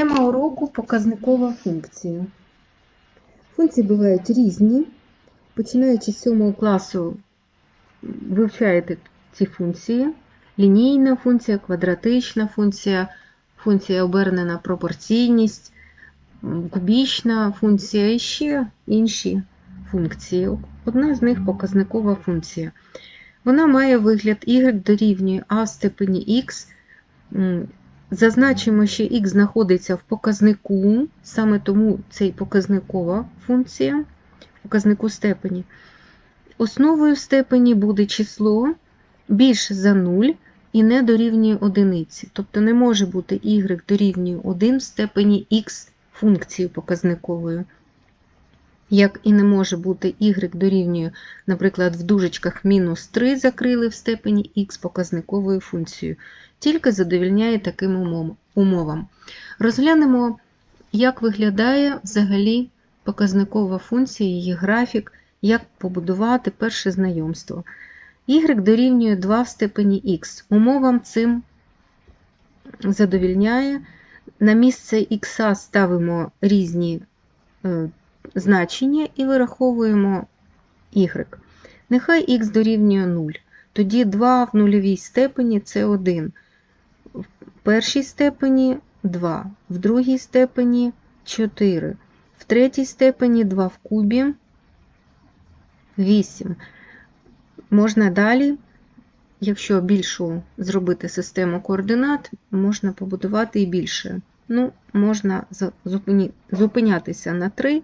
Тема уроку показникова функція. Функції бувають різні. Починаючи з 7 класу, вивчаєте ці функції: лінійна функція, квадратична функція, функція обернена пропорційність, кубічна функція і ще інші функції. Одна з них показникова функція. Вона має вигляд y дорівнює а в степені х. Зазначимо, що х знаходиться в показнику, саме тому це і показникова функція в показнику степені. Основою степені буде число більше за 0 і не дорівнює одиниці. Тобто не може бути y дорівнює 1 в степені х функцією показниковою. Як і не може бути y дорівнює, наприклад, в дужечках мінус 3 закрили в степені х показниковою функцією тільки задовільняє таким умовам. Розглянемо, як виглядає взагалі показникова функція, її графік, як побудувати перше знайомство. y дорівнює 2 в степені х. Умовам цим задовільняє. На місце х ставимо різні е, значення і вираховуємо y. Нехай х дорівнює 0. Тоді 2 в нульовій степені це 1 в першій степені 2, в другій степені 4, в третій степені 2 в кубі 8. Можна далі, якщо більшу зробити систему координат, можна побудувати і більше. Ну, можна зупинятися на 3,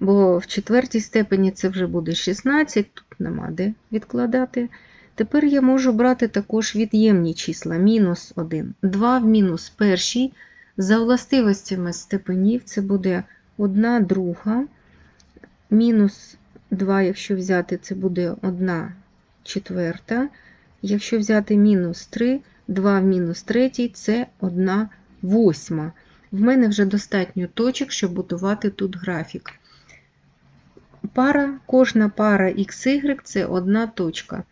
бо в четвертій степені це вже буде 16, тут нема де відкладати. Тепер я можу брати також від'ємні числа мінус 1. 2 в мінус першій. За властивостями степенів це буде 1 друга. Мінус 2, якщо взяти, це буде 1 четверта. Якщо взяти мінус 3, 2 в мінус третій це 1 восьма. В мене вже достатньо точок, щоб будувати тут графік. Пара, кожна пара XY це одна точка.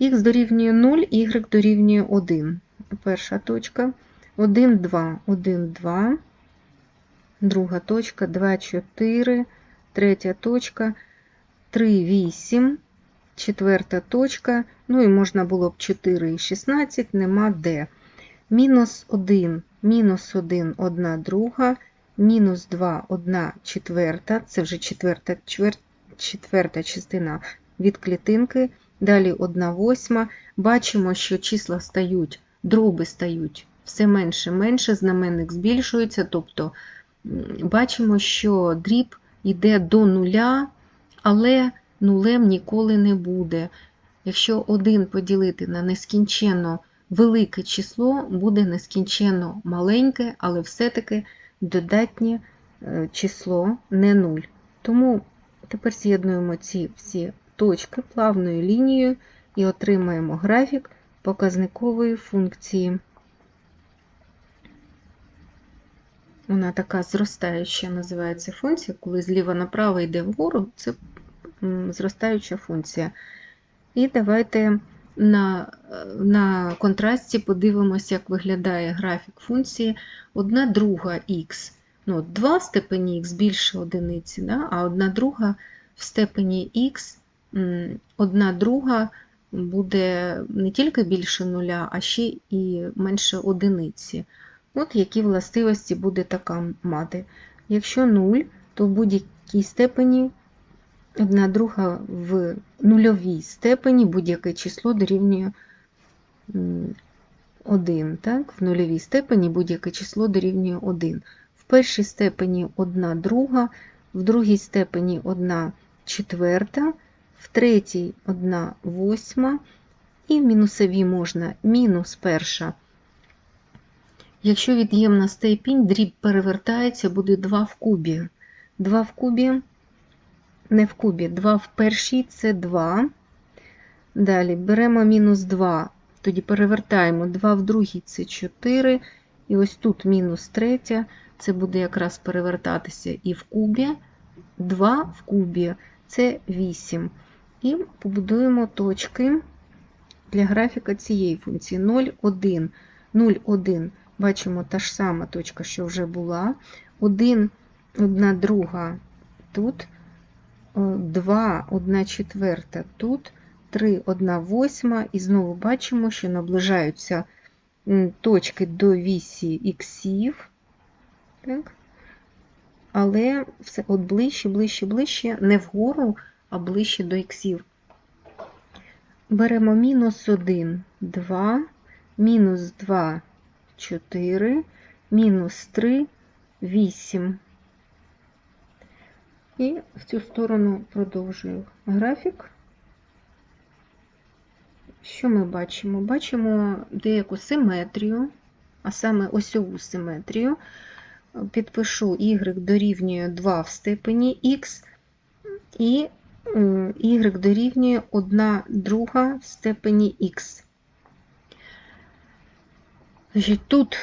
Х дорівнює 0, y дорівнює 1. Перша точка. 1, 2, 1, 2. Друга точка, 2, 4. Третя точка, 3, 8. Четверта точка. Ну і можна було б 4 і 16, нема де. Мінус 1, мінус 1, 1 друга. Мінус 2, 1 четверта. Це вже четверта, четверта частина від клітинки. Далі 1 восьма. Бачимо, що числа стають, дроби стають все менше менше, знаменник збільшується. Тобто бачимо, що дріб йде до нуля, але нулем ніколи не буде. Якщо 1 поділити на нескінченно велике число, буде нескінченно маленьке, але все-таки додатнє е, число не 0. Тому тепер з'єднуємо ці всі точки плавною лінією і отримаємо графік показникової функції. Вона така зростаюча називається функція, коли зліва направо йде вгору, це зростаюча функція. І давайте на, на контрасті подивимося, як виглядає графік функції 1 друга х. Ну, 2 в степені х більше одиниці, да? а 1 друга в степені х м, одна друга буде не тільки більше нуля, а ще і менше одиниці. От які властивості буде така мати. Якщо 0, то в будь-якій степені одна друга в нульовій степені будь-яке число дорівнює 1. Так? В нульовій степені будь-яке число дорівнює 1. В першій степені 1 друга, в другій степені 1 четверта, в третій 1 восьма, і в мінусовій можна мінус перша. Якщо від'ємна степінь, дріб перевертається, буде 2 в кубі. 2 в кубі, не в кубі, 2 в першій це 2. Далі беремо мінус 2, тоді перевертаємо 2 в другій це 4. І ось тут мінус третя, це буде якраз перевертатися і в кубі. 2 в кубі це 8. І побудуємо точки для графіка цієї функції 0, 1, 0, 1. бачимо та ж сама точка, що вже була. 1, 1 друга тут, 2, 1 четверта тут, 3, 1 восьма. І знову бачимо, що наближаються точки до вісі іксів. Так? Але все от ближче, ближче, ближче, не вгору, а ближче до іксів. Беремо мінус 1, 2, мінус 2, 4, мінус 3, 8. І в цю сторону продовжую графік. Що ми бачимо? Бачимо деяку симетрію, а саме осьову симетрію. Підпишу y дорівнює 2 в степені х і y дорівнює 1 друга в степені х. Тут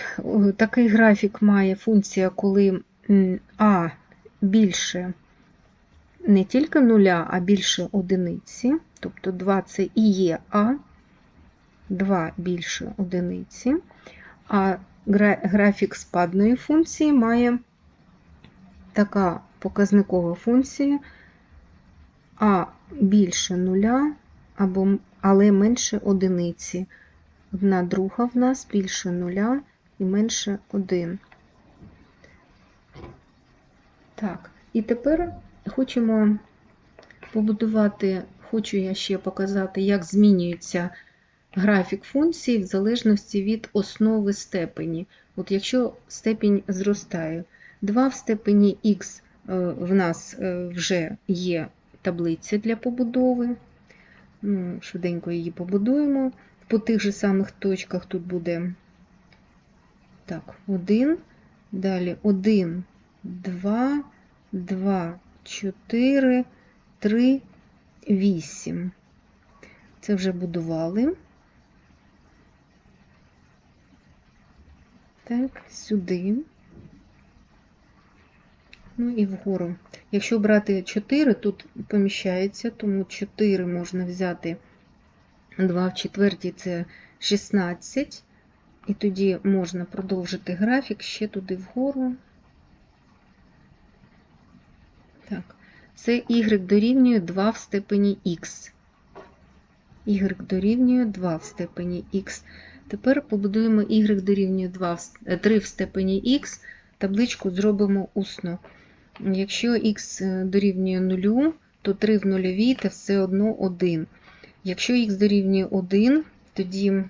такий графік має функція, коли а більше не тільки нуля, а більше одиниці, тобто 2 це і є А, 2 більше одиниці, а графік спадної функції має така показникова функція А більше нуля, або, але менше одиниці. Одна друга в нас більше нуля і менше 1. Так, і тепер хочемо побудувати, хочу я ще показати, як змінюється графік функції в залежності від основи степені. От якщо степінь зростає, 2 в степені х в нас е, вже є таблиця для побудови. Ну, Швиденько її побудуємо. По тих же самих точках тут буде так, 1, далі 1, 2, 2, 4, 3, 8. Це вже будували. Так, сюди. Ну і вгору. Якщо брати 4, тут поміщається, тому 4 можна взяти 2 в четвертій це 16. І тоді можна продовжити графік ще туди вгору. Так, це y дорівнює 2 в степені х. y дорівнює 2 в степені х. Тепер побудуємо y дорівнює 2 3 в степені х, табличку зробимо усно. Якщо х дорівнює 0, то 3 в нульовій це все одно 1. Якщо х дорівнює 1, тоді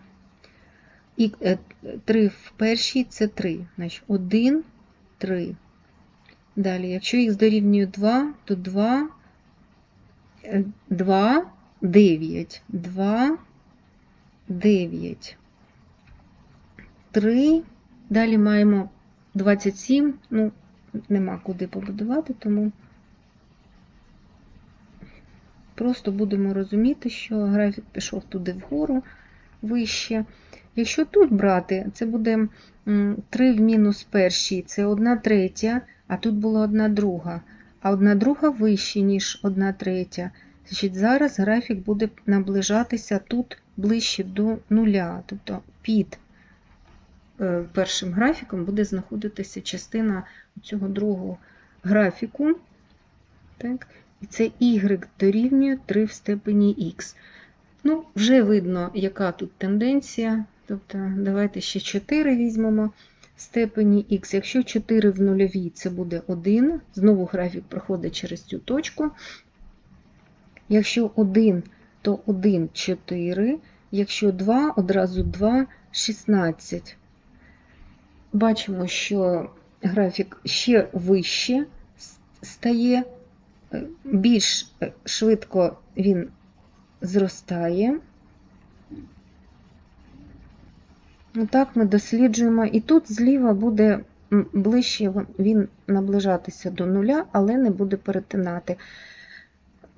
3 в першій це 3. Значить 1, 3. Далі, якщо х дорівнює 2, то 2, 2, 9. 2, 9. 3. Далі маємо 27. Ну, нема куди побудувати, тому просто будемо розуміти, що графік пішов туди вгору вище. Якщо тут брати, це буде 3 в мінус першій, це 1 третя, а тут була 1 друга, а 1 друга вище, ніж 1 третя. Значить, Зараз графік буде наближатися тут ближче до нуля, тобто під е, першим графіком буде знаходитися частина цього другого графіку. Так? І це y дорівнює 3 в степені х. Ну, Вже видно, яка тут тенденція. Тобто, давайте ще 4 візьмемо в степені х. Якщо 4 в нульовій, це буде 1. Знову графік проходить через цю точку. Якщо 1, то 1 4. Якщо 2, одразу 2 16. Бачимо, що графік ще вище стає, більш швидко він зростає. Так ми досліджуємо, і тут зліва буде ближче він наближатися до нуля, але не буде перетинати.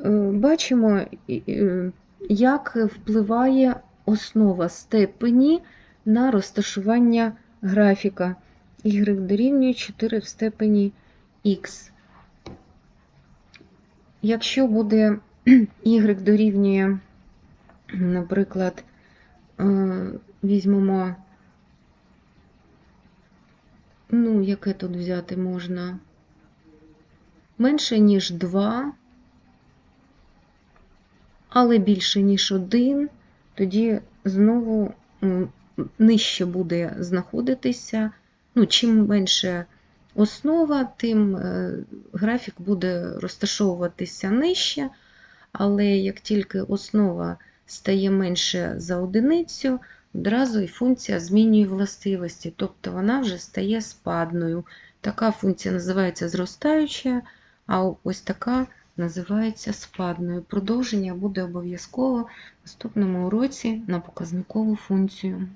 Е, бачимо, як впливає основа степені на розташування графіка y дорівнює 4 в степені х. Якщо буде y дорівнює, наприклад, е, візьмемо Ну, яке тут взяти можна? Менше, ніж 2, але більше, ніж 1, тоді знову нижче буде знаходитися. Ну, чим менше основа, тим е, графік буде розташовуватися нижче, але як тільки основа стає менше за одиницю, одразу і функція змінює властивості, тобто вона вже стає спадною. Така функція називається зростаюча, а ось така називається спадною. Продовження буде обов'язково в наступному уроці на показникову функцію.